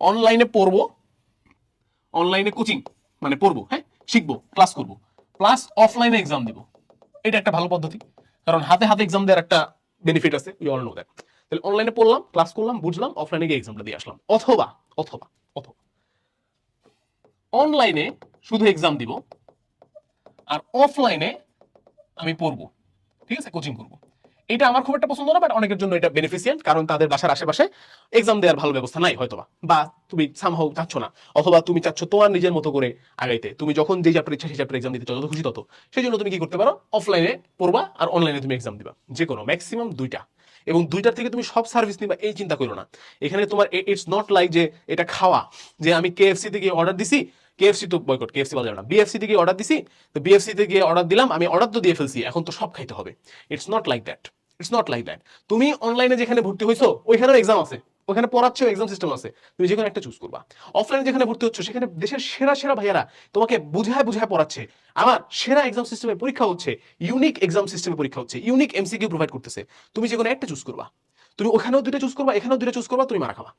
অনলাইনে পড়ব। অনলাইনে কোচিং মানে পড়ব হ্যাঁ? শিখব ক্লাস করব। প্লাস অফলাইনে এক্সাম দিব। এটা একটা ভালো পদ্ধতি। কারণ হাতে হাতে এক্সাম দেওয়ার একটা বেনিফিট আছে ইউ অল নো দ্যাট তাহলে অনলাইনে পড়লাম ক্লাস করলাম, বুঝলাম অফলাইনে গিয়ে এক্সামটা দিয়ে আসলাম। অথবা অথবা অথবা। অনলাইনে শুধু এক্সাম দিব, আর অফলাইনে আমি পড়ব। ঠিক আছে? কোচিং করব। এটা আমার খুব একটা পছন্দ না বাট অনেকের জন্য এটা বেনিফিশিয়েন্ট কারণ তাদের বাসার আশেপাশে এক্সাম দেওয়ার ভালো ব্যবস্থা নাই হয়তোবা। বা তুমি সামহাও চাচ্ছ না, অথবা তুমি চাচ্ছ তোমার নিজের মতো করে আগাইতে। তুমি যখন যে চ্যাপ্টার ইচ্ছা সেই চ্যাপ্টার এক্সাম দিতে যত খুশি তত। সেই জন্য তুমি কি করতে পারো? অফলাইনে পড়বা আর অনলাইনে তুমি এক্সাম দিবা। যে কোনো ম্যাক্সিমাম দুইটা। এবং দুইটার থেকে তুমি সব সার্ভিস নিবা, এই চিন্তা করো না। এখানে তোমার ইটস নট লাইক যে এটা খাওয়া, যে আমি কেএফসি থেকে অর্ডার দিছি কেএফসি তো বয়কট কেএফসি বলা যাবে না। বিএফসি থেকে অর্ডার দিছি, তো বিএফসি থেকে অর্ডার দিলাম, আমি অর্ডার তো দিয়ে ফেলছি, এখন তো সব খাইতে হবে। It's not like that it's not like that তুমি অনলাইনে যেখানে ভর্তি হইছো, ওইখানেও এক্সাম আছে। ওখানে পড়াচ্ছেও এক্সাম সিস্টেম আছে। তুমি যে একটা চুজ করবা। অফলাইনে যেখানে ভর্তি হচ্ছে, সেখানে দেশের সেরা সেরা ভাইয়ারা তোমাকে বুঝায় বুঝায় পড়াচ্ছে। আমার সেরা এক্সাম সিস্টেমে পরীক্ষা হচ্ছে ইউনিক এক্সাম সিস্টেমে পরীক্ষা হচ্ছে ইউনিক এমসিকিউ প্রোভাইড করতেছে। তুমি যে একটা চুজ করবা। তুমি ওখানেও দুটো চুজ করবা, এখানেও দুটো চুজ করবা, তুমি মারা খাবা।